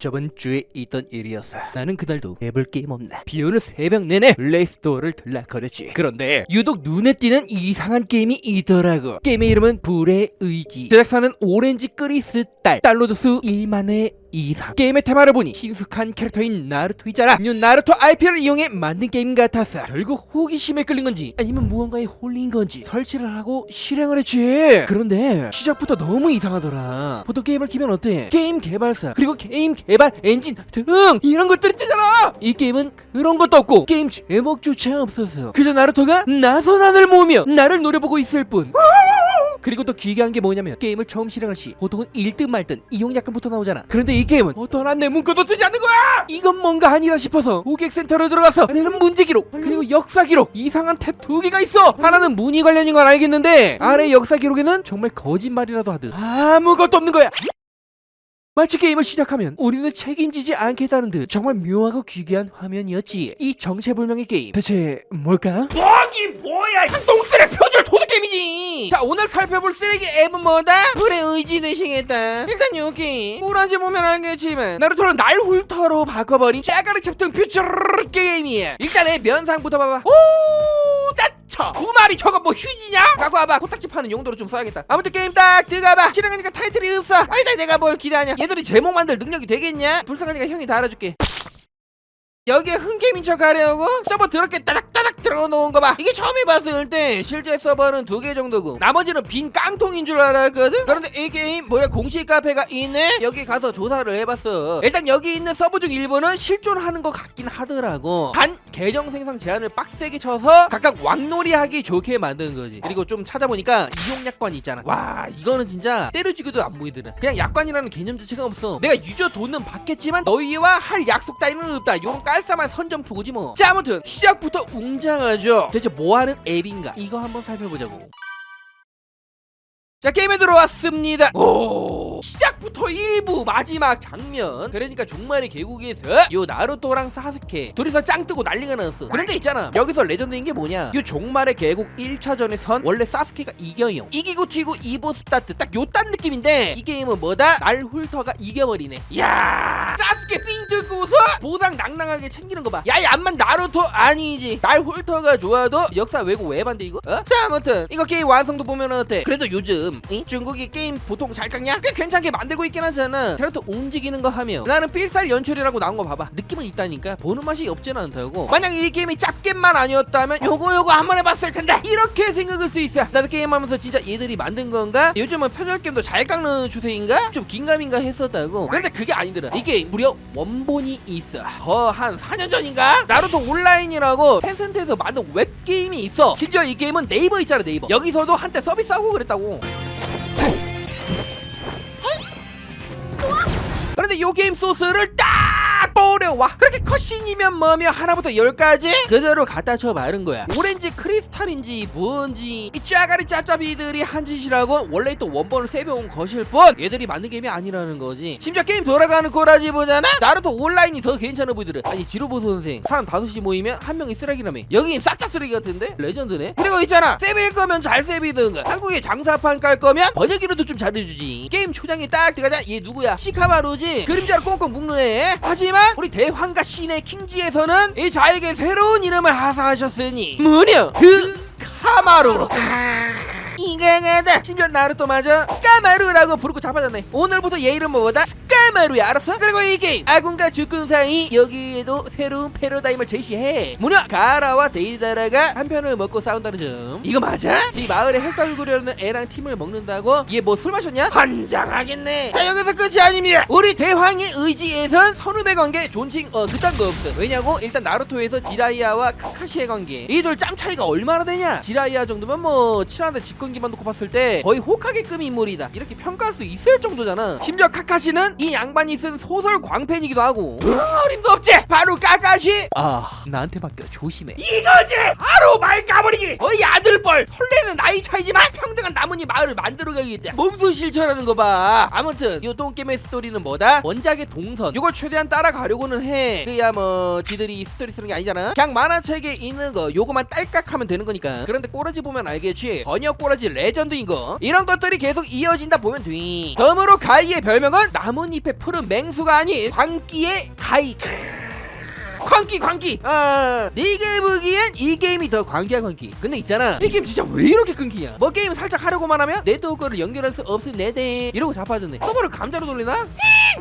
저번 주에 있던 일이었어. 나는 그날도 해볼 게임 없나. 비 오는 새벽 내내 플레이스토어를 들락거렸지. 그런데 유독 눈에 띄는 이상한 게임이 있더라고. 게임의 이름은 불의 의지. 제작사는 오렌지 크리스 딸. 다운로드 수 1만 회 이상. 게임의 테마를 보니 친숙한 캐릭터인 나루토 있잖아. 뉴 나루토 IP를 이용해 만든 게임 같았어. 결국 호기심에 끌린 건지 아니면 무언가에 홀린 건지 설치를 하고 실행을 했지. 그런데 시작부터 너무 이상하더라. 보통 게임을 키면 어때? 게임 개발사 그리고 게임 개발 엔진 등 이런 것들이 뜨잖아. 이 게임은 그런 것도 없고 게임 제목조차 없어서 그저 나루토가 나선 하늘 모으며 나를 노려보고 있을 뿐. 그리고 또 기괴한 게 뭐냐면 게임을 처음 실행할 시 보통은 1등 말등 이용 약관부터 나오잖아. 그런데 이 게임은 어떤 안내 문구도 쓰지 않는 거야! 이건 뭔가 아니다 싶어서 고객 센터로 들어가서 안에는 문제 기록 그리고 역사 기록 이상한 탭 두 개가 있어! 하나는 문의 관련인 건 알겠는데 아래 역사 기록에는 정말 거짓말이라도 하듯 아무것도 없는 거야! 마치 게임을 시작하면 우리는 책임지지 않겠다는 듯 정말 묘하고 기괴한 화면이었지. 이 정체불명의 게임. 대체 뭘까? 뭐기 뭐야 한동쓰레 표절 도둑 게임이지. 자 오늘 살펴볼 쓰레기 앱은 뭐다? 불의 의지 되시겠다. 일단 여기 꾸라지 보면 알겠지만 나루토는 날 훑어로 바꿔버린 짜가리 챕터 퓨처 게임이야. 일단 애 면상부터 봐봐. 오 짜쳐. 두 마리 저거 뭐 휴지냐? 갖고 와봐. 코딱지 파는 용도로 좀 써야겠다. 아무튼 게임 딱 들어가봐. 실행하니까 타이틀이 없어. 아니다 내가 뭘 기대하냐? 얘들이 제목 만들 능력이 되겠냐? 불쌍하니까 형이 다 알아줄게. 여기에 흥게임인 척 하려고 서버 더럽게 따닥따닥 들어 놓은 거 봐. 이게 처음 해봤을 때 실제 서버는 두 개 정도고 나머지는 빈 깡통인 줄 알았거든. 그런데 이 게임 뭐야 공식 카페가 있네. 여기 가서 조사를 해봤어. 일단 여기 있는 서버 중 일부는 실존하는 것 같긴 하더라고. 단 계정 생성 제한을 빡세게 쳐서 각각 왕놀이 하기 좋게 만든 거지. 그리고 좀 찾아보니까 이용 약관 있잖아. 와 이거는 진짜 때려주기도 안 보이더라. 그냥 약관이라는 개념 자체가 없어. 내가 유저 돈은 받겠지만 너희와 할 약속 따위는 없다. 요런 깔쌈한 선점투구지 뭐. 자 아무튼 시작부터 웅장하죠. 대체 뭐하는 앱인가? 이거 한번 살펴보자고. 자 게임에 들어왔습니다. 오 시작부터 일부 마지막 장면. 그러니까 종말의 계곡에서 요 나루토랑 사스케 둘이서 짱 뜨고 난리가 났어. 그런데 있잖아 여기서 레전드인 게 뭐냐? 요 종말의 계곡 1차전에선 원래 사스케가 이겨요. 이기고 튀고 2보 스타트 딱 요 딴 느낌인데 이 게임은 뭐다? 날 훑어가 이겨버리네. 야 사스케 삥 뜯고서 보상 낭낭하게 챙기는 거 봐. 야 이 암만 나루토 아니지. 날 훑어가 좋아도 역사 왜고 왜 반대 이거? 어? 자 아무튼 이거 게임 완성도 보면 어때? 그래도 요즘 이? 중국이 게임 보통 잘 깎냐? 꽤 괜찮게 만들고 있긴 하잖아. 그래도 움직이는 거 하며 나는 필살 연출이라고 나온 거 봐봐. 느낌은 있다니까 보는 맛이 없지는 않다고. 만약 이 게임이 짭게만 아니었다면 요거 요거 한 번 해봤을 텐데 이렇게 생각할 수 있어. 나도 게임하면서 진짜 얘들이 만든 건가? 요즘은 표절 게임도 잘 깎는 추세인가? 좀 긴가민가 했었다고. 그런데 그게 아니더라. 이게 무려 원본이 있어. 거한 4년 전인가? 나루토 온라인이라고 텐센트에서 만든 웹게임이 있어. 심지어 이 게임은 네이버 있잖아 네이버. 여기서도 한때 서비스하고 그랬다고. 그런데 요 게임 소스를 딱 뿌려와 그렇게 컷신이면 뭐며 하나부터 열까지? 그대로 갖다 쳐 바른 거야. 오렌지 크리스탈인지 뭔지. 이 짜가리 짭짭이들이 한 짓이라고 원래 또 원본을 세배온 것일 뿐 얘들이 만든 게임이 아니라는 거지. 심지어 게임 돌아가는 꼬라지 보잖아? 나루토 온라인이 더 괜찮아 보이더라. 아니 지로보 선생. 사람 다섯이 모이면 한 명이 쓰레기라며. 여긴 싹 다 쓰레기 같은데? 레전드네. 그리고 있잖아. 세배일 거면 잘 세비든가 한국에 장사판 깔 거면 번역기로도 좀 잘해주지. 게임 초장에 딱 들어가자. 얘 누구야? 시카마루지. 그림자를 꽁꽁 묶는 애. 하지 만 우리 대황가 신의 킹지에서는 이 자에게 새로운 이름을 하사하셨으니 무려 그 카마루 이강하다 심지어 나루토 마저 스카마루라고 부르고 잡아졌네. 오늘부터 얘 이름 뭐다? 스카마루야 알았어? 그리고 이 게임. 아군과 주군 사이 여기에도 새로운 패러다임을 제시해. 무려 가라와 데이다라가 한 편을 먹고 싸운다는 점. 이거 맞아? 지 마을에 핵달구려는 애랑 팀을 먹는다고? 얘 뭐 술 마셨냐? 환장하겠네. 자 여기서 끝이 아닙니다. 우리 대황의 의지에선 선후배 관계 존칭 어 그딴 거 없어. 왜냐고? 일단 나루토에서 지라이아와 카카시의 관계. 이 둘 짬 차이가 얼마나 되냐? 지라이아 정도면 뭐 친한데 집권기만 놓고 봤을 때 거의 호카게급 인물이다 이렇게 평가할 수 있을 정도잖아 심지어 카카시는 이 양반이 쓴 소설 광팬이기도 하고 어림도 없지 바로 카카시 아 나한테 맡겨 조심해 이거지 바로 말 까버리기 어이 아들뻘 설레는 나이 차이지만 평등한 나뭇잎 마을을 만들어가겠다 몸소 실천하는 거 봐. 아무튼 요 똥게임의 스토리는 뭐다? 원작의 동선. 요걸 최대한 따라가려고는 해. 그야 뭐 지들이 스토리 쓰는 게 아니잖아. 그냥 만화책에 있는 거 요거만 딸깍 하면 되는 거니까. 그런데 꼬라지 보면 알겠지. 번역 꼬라지 가지 레전드 인 거. 이런 것들이 계속 이어진다 보면 돼. 덤으로 가이의 별명은 나뭇잎에 푸른 맹수가 아닌 광기의 가이 광기 광기. 아. 네가 보기엔 이 게임이 더 광기야 광기. 근데 있잖아. 이 게임 진짜 왜 이렇게 끊기냐? 뭐 게임 살짝 하려고만 하면 네트워크를 연결할 수 없으 네대. 이러고 자빠졌네. 서버를 감자로 돌리나?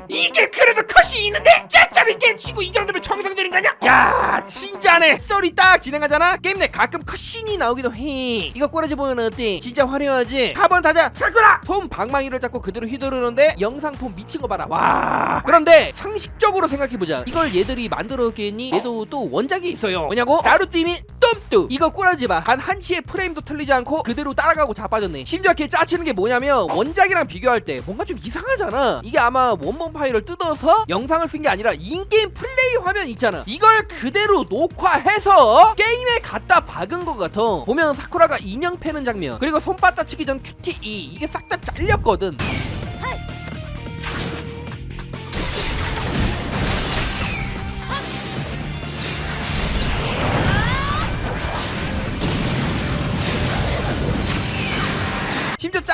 이게 그래도 컷이 있는데? 짭짭이 게임 치고 이 정도면 정상적인 거냐? 야? 진짜네. 썰이 딱 진행하잖아? 게임 내 가끔 컷신이 나오기도 해. 이거 꼬라지 보면 어때? 진짜 화려하지? 카본 타자. 사쿠라! 손 방망이를 잡고 그대로 휘두르는데 영상폰 미친 거 봐라. 와. 그런데 상식적으로 생각해보자. 이걸 얘들이 만들었겠니? 얘도 또 원작이 있어요. 뭐냐고? 나루띠미 똠뚜 이거 꼬라지 봐단 한치의 프레임도 틀리지 않고 그대로 따라가고 자빠졌네. 심지어 걔 짜치는 게 뭐냐면 원작이랑 비교할 때 뭔가 좀 이상하잖아. 이게 아마 원본 파일을 뜯어서 영상을 쓴 게 아니라 인게임 플레이 화면 있잖아. 이걸 그대로 녹화해서 게임에 갖다 박은 것 같아. 보면 사쿠라가 인형 패는 장면. 그리고 손바닥 다치기 전 QTE 이게 싹 다 잘렸거든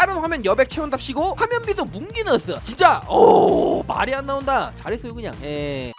자른 화면 여백 채운답시고 화면비도 뭉기 넣었어. 진짜 오 말이 안 나온다. 잘했어요 그냥. 예.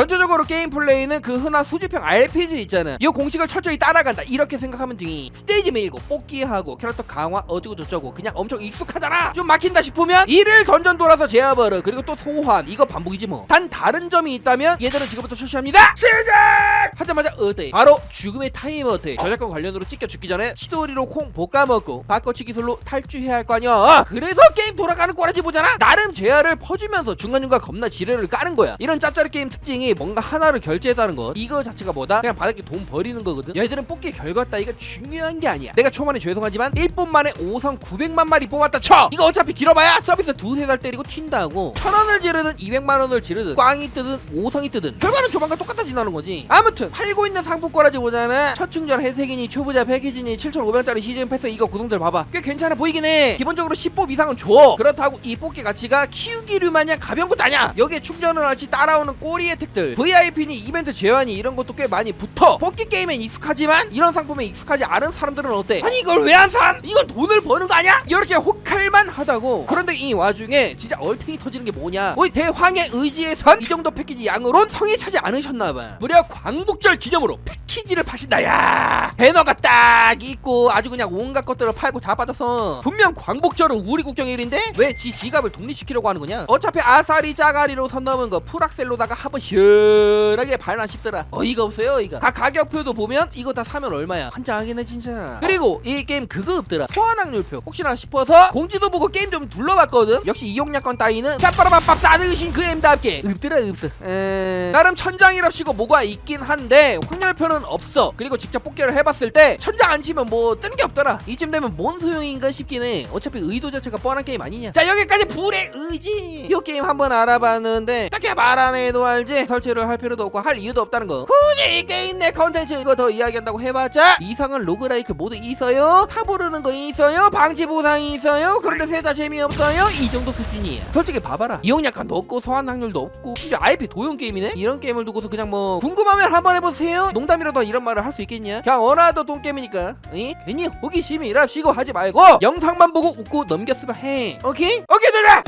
전체적으로 게임 플레이는 그 흔한 수집형 RPG 있잖아 이 공식을 철저히 따라간다. 이렇게 생각하면 돼 스테이지 밀고 뽑기하고 캐릭터 강화 어쩌고 저쩌고 그냥 엄청 익숙하잖아. 좀 막힌다 싶으면 이를 던전 돌아서 제어버려 그리고 또 소환. 이거 반복이지 뭐단 다른 점이 있다면 얘들은 지금부터 출시합니다. 시작! 하자마자 어때? 바로 죽음의 타임어택 저작권 관련으로 찍혀 죽기 전에 시도리로 콩 볶아먹고 바꿔치 기술로 탈주해야 할 거 아니야. 그래서 게임 돌아가는 꼬라지 보잖아? 나름 제어를 퍼주면서 중간중간 겁나 지뢰를 까는 거야. 이런 짭짜리 게임 특징 이 뭔가 하나를 결제했다는 것 이거 자체가 뭐다? 그냥 바닥에 돈 버리는 거거든. 얘들은 뽑기 결과 따위가 중요한 게 아니야. 내가 초반에 죄송하지만 1분 만에 5선 900만 마리 뽑았다. 쳐! 이거 어차피 길어봐야 서비스 두세 달 때리고 튄다고. 천 원을 지르든 200만 원을 지르든 꽝이 뜨든 5성이 뜨든 결과는 조만간 똑같아진다는 거지. 아무튼 팔고 있는 상품 꼬라지 보자는 첫 충전 회색이니 초보자 패키지니 7,500짜리 시즌 패스 이거 구성들 봐봐. 꽤 괜찮아 보이긴 해. 기본적으로 10뽑 이상은 줘. 그렇다고 이 뽑기 가치가 키우기류 마냥 가벼운 것도 아니야. 여기에 충전을 할지 따라오는 꼬리 혜택들 VIP니 이벤트 제한이 이런 것도 꽤 많이 붙어. 뽑기 게임엔 익숙하지만 이런 상품에 익숙하지 않은 사람들은 어때? 아니 이걸 왜안 산? 이건 돈을 버는 거 아니야? 이렇게 혹할만 하다고. 그런데 이 와중에 진짜 얼탱이 터지는 게 뭐냐? 우리 대황의 의지에선 이 정도 패키지 양으론 성에 차지 않으셨나봐. 무려 광복절 기념으로 패키지를 파신다 야. 배너가 딱 있고 아주 그냥 온갖 것들을 팔고 자빠져서. 분명 광복절은 우리 국경일인데 왜 지 지갑을 독립시키려고 하는 거냐? 어차피 아사리 짜가리로 선 넘은 거 풀악셀로다가 한번 시 원하게 발라 싶더라. 어이가 없어요 이거 각 가격표도 보면 이거 다 사면 얼마야? 환장하긴 해 진짜. 그리고 이 게임 그거 없더라. 소환 확률표. 혹시나 싶어서 공지도 보고 게임 좀 둘러봤거든? 역시 이용약관 따위는 짭바라밥밥 싸드신 그 M답게. 없더라 없어. 에... 나름 천장이랍시고 뭐가 있긴 한데 확률표는 없어. 그리고 직접 뽑기를 해봤을 때 천장 안 치면 뭐 뜨는 게 없더라. 이쯤 되면 뭔 소용인가 싶긴 해. 어차피 의도 자체가 뻔한 게임 아니냐. 자 여기까지 불의 의지. 이 게임 한번 알아봤는데 딱히 말 안 해도 알지 설치를 할 필요도 없고 할 이유도 없다는 거 굳이 이 게임 내 컨텐츠 이거 더 이야기한다고 해봤자 이상은 로그라이크 모두 있어요 타보르는 거 있어요 방지 보상이 있어요 그런데 셋다 재미없어요 이 정도 수준이야 솔직히 봐봐라 이용약관도 없고 소환 확률도 없고 심지어 IP 도용 게임이네 이런 게임을 두고서 그냥 뭐 궁금하면 한번 해보세요 농담이라도 이런 말을 할 수 있겠냐 그냥 어나도 똥게임이니까 이 괜히 호기심이랍시고 하지 말고 영상만 보고 웃고 넘겼으면 해 오케이? 오케이 들어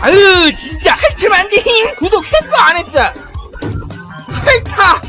아유 진짜 핥으면 안돼. 구독 했어 안 했어? 핥아